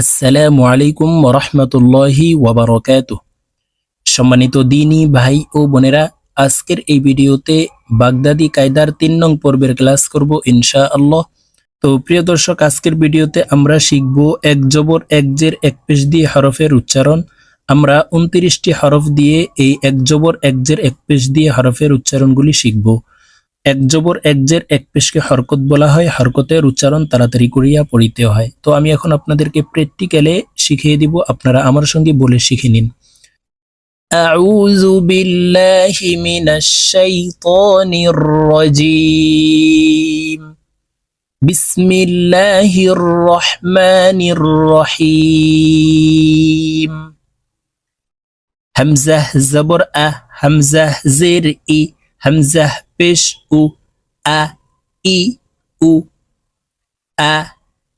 আসসালামু আলাইকুম ওরহমতুল্লাহি ওয়াবারকাত সম্মানিত দিনী ভাই ও বোনেরা, আজকের এই ভিডিওতে বাগদাদি কায়দার তিন নং পর্বের ক্লাস করব ইনশা আল্লাহ তো প্রিয় দর্শক, আজকের ভিডিওতে আমরা শিখব এক জবর, এক জের, এক পেশ দিয়ে হরফের উচ্চারণ। আমরা উনত্রিশটি হরফ দিয়ে এই এক জবর, এক জের, এক পেশ দিয়ে হরফের উচ্চারণগুলি শিখব। এক জবর এক জের এক পেশকে হরকত বলা হয় হরকতের উচ্চারণ তাড়াতাড়ি করিয়া পড়িতে হয় তো আমি এখন আপনাদেরকে প্র্যাকটিক্যালে শিখিয়ে দিব আপনারা আমার সঙ্গে বলে শিখে নিন أعوذ بالله من الشيطان الرجيم بسم الله الرحمن الرحيم همزة زبر أ همزة زر إ হামজাহ পেশ উ আ ই উ আ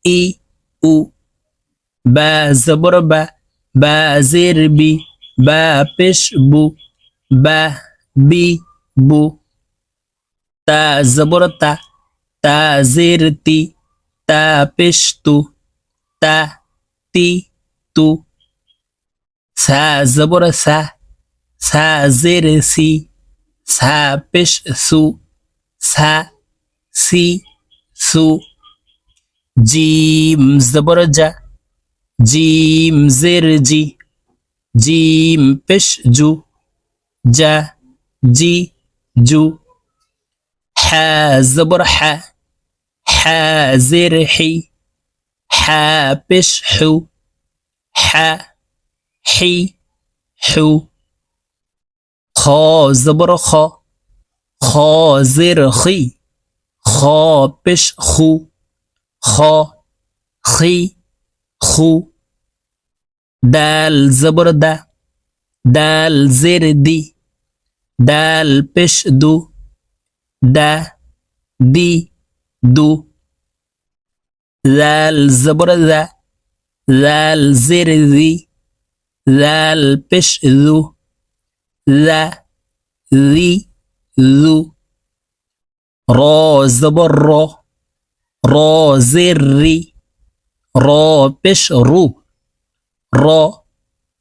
ই উ বা জবর বা বা জের বি বা পেশ বু বা বি বু তা জবর তা তা জের তি তা পেশ তু তা তি তু সা জবর সা সা জের সি সা পেশ সু সা সি, সু, জিম জবর জা, জিম জের জি, জিম পেশ জু, জা, জি জু হা জবর হা হা জের হি হা পেশ হু হা হি হু خازبرخا خازرخی خابش خو. خا خی خو. دال زبر ده دال زیر دی. دال پش دو. ده دی دو. ذال زبر ذا ذال زیر دی. ذال پش ذو ذا ذی ذو را زبر را را را بش رو را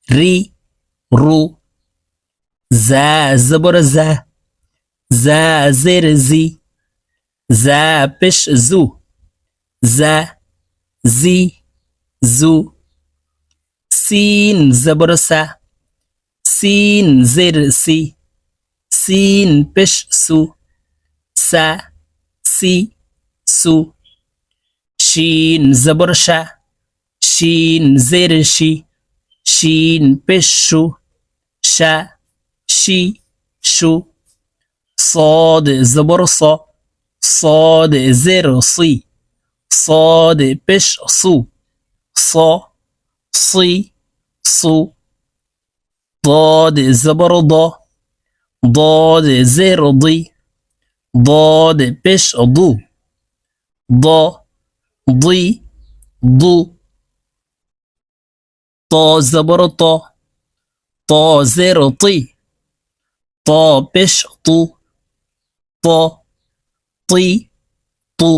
ری رو ز زبر ز ز زر زی ز بش زو ز زی زو سین زبر س سین زر سی সিন পেশ সু সা সি সু শিন জবর শা শিন জের শি শিন পেশ সু শা শি শু صاد زبر ص صاد زر صي صاد بش صو ص صي صو ضاد زبر ض ضاد زر ضي ضاد بش ضو ض ضي ضو طا زبر ط طا زر طي طا بش طو ط طي طو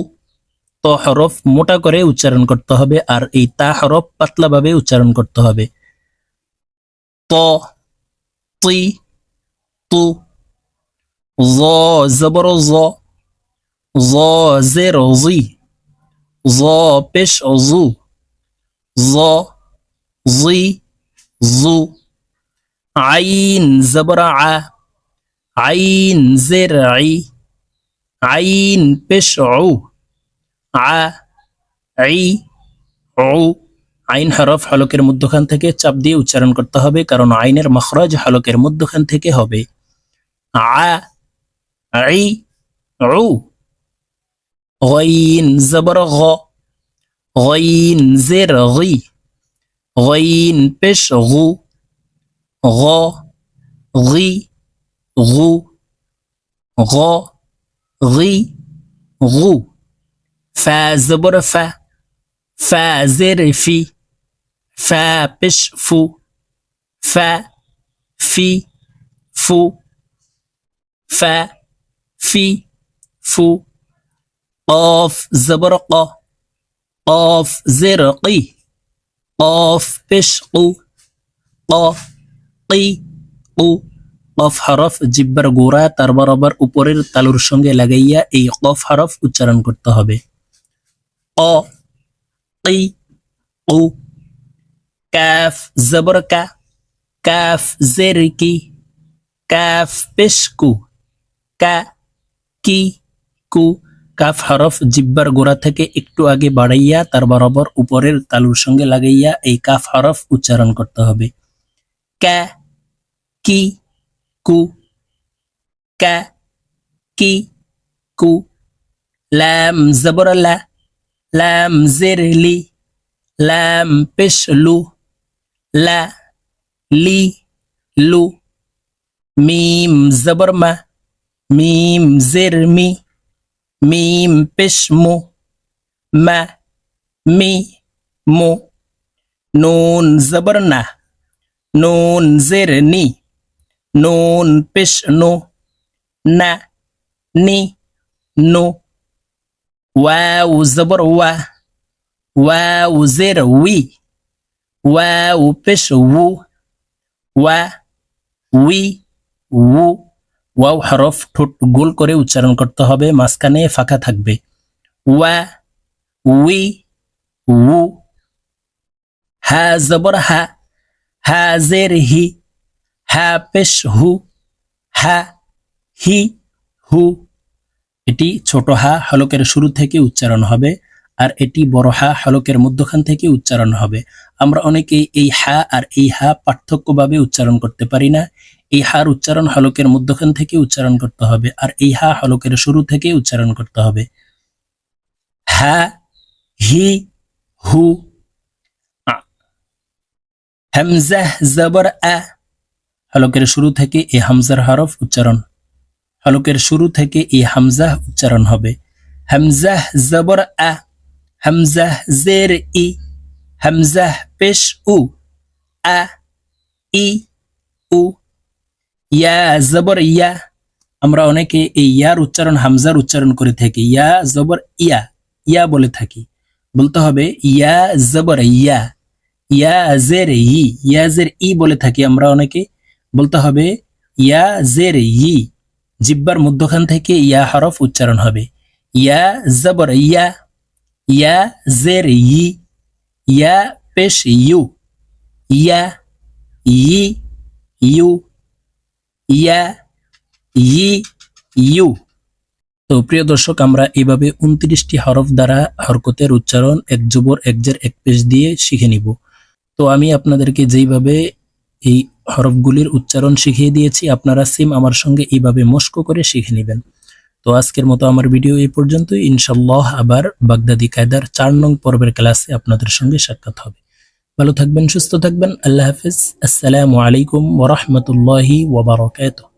ত হরফ মোটা করে উচ্চারণ করতে হবে আর এই তা হরফ পাতলাভাবে উচ্চারণ করতে হবে ط طي তু জ জবর জ জ জের জি জ পেশ জু জ জি জু আইন জবর আ আইন জের আই আইন পেশ উ আ আই উ আইন হরফ হলকের মধ্যখান থেকে চাপ দিয়ে উচ্চারণ করতে হবে কারণ আইনের মখরাজ হলকের মধ্যখান থেকে হবে। ع عي عو غين زبر غ غين زر غي غين بش غو غ غي غو غ غي غو فا زبر فا فا زر في فا بش فو فا في فو ফ্যা ফি ফু অফ জবর ক অফ জের কি অফ পেশ কু ক কি কু কফ হরফ জিব্বার গোড়া তার বরাবর উপরের তালুর সঙ্গে লাগাইয়া এই কফ হরফ উচ্চারণ করতে হবে অ কি উ কাফ জবর কা কাফ জের কি কাফ পেশকু কু, কা, কি, কাফ, হরফ, জিব্বার গোড়া থেকে একটু আগে বাড়াইয়া তার বরাবর উপরের তালুর সঙ্গে লাগাইয়া এই কাফ, হরফ উচ্চারণ করতে হবে। কা, কি, কু, কা, কি, কু, লাম, জবর, লা, লাম, জের, লি, লাম, পেশ, লু, লা, লি মিম, জবর, মা মিম জের মি মিম পেশ মু মা মি মু নুন জবর না নুন জের নি নুন পেশ নো না নি নো ওয়াও জবর ওয়া জের উই ওয়াও পেশ উ ওয়া উই উ ওয়াও হরফ ঠোঁট গোল করে উচ্চারণ করতে হবে, মাঝখানে ফাঁকা থাকবে। ওয়া, উই, উ, হা, জবর, হা হা, জের, হি, হা, পেশ, হু, হা, হি, হু। এটি ছোট হা হলকের শুরু থেকে উচ্চারণ হবে। আর এটি বড় হা হলকের মধ্যখান থেকে উচ্চারণ হবে। আমরা অনেকেই এই হা আর এই হা পার্থক্যভাবে উচ্চারণ করতে পারি না। এই হার উচ্চারণ হলকের মধ্যখান থেকে উচ্চারণ করতে হবে আর এই হা হলকের শুরু থেকে উচ্চারণ করতে হবে। হা, হি, হু। হামজাহ, জবর, আ। হলকের শুরু থেকে এই হামজার হরফ উচ্চারণ। হলকের শুরু থেকে এই হামজাহ উচ্চারণ হবে। হামজাহ, জবর, আ। হামজাহ জের ই হামজাহ পেশ উ আ ই উ ইয়া জবর ইয়া আমরা অনেকে এই ইয়ার উচ্চারণ হামজার উচ্চারণ করে থাকি ইয়া জবর ইয়া ইয়া বলে থাকি বলতে হবে ইয়া জবর ইয়া ইয়া জের ই ইয়া জের ই বলে থাকি আমরা অনেকে বলতে হবে ইয়া জের ই জিব্বার মধ্যখান থেকে ইয়া হরফ উচ্চারণ হবে ইয়া জবর ইয়া ইয়া জের ই ইয়া পেশ ইউ ইয়া ই ইউ ইয়া ই ইউ তো প্রিয় দর্শক, আমরা এইভাবে উনত্রিশটি হরফ দ্বারা হরকতের উচ্চারণ এক জবর, এক জের, এক পেশ দিয়ে শিখে নিব। তো আমি আপনাদেরকে যেইভাবে এই হরফগুলির উচ্চারণ শিখিয়ে দিয়েছি, আপনারা সিম আমার সঙ্গে এইভাবে মস্ক করে শিখে নেবেন। তো আজকের মতো আমার ভিডিও এই পর্যন্তই। ইনশাল্লাহ আবার বাগদাদি কায়দার চার নং পর্বের ক্লাসে আপনাদের সঙ্গে সাক্ষাৎ হবে। ভালো থাকবেন, সুস্থ থাকবেন। আল্লাহ হাফিজ। আসসালামু আলাইকুম ওরহমতুল্লাহি ওবরাকাতুহ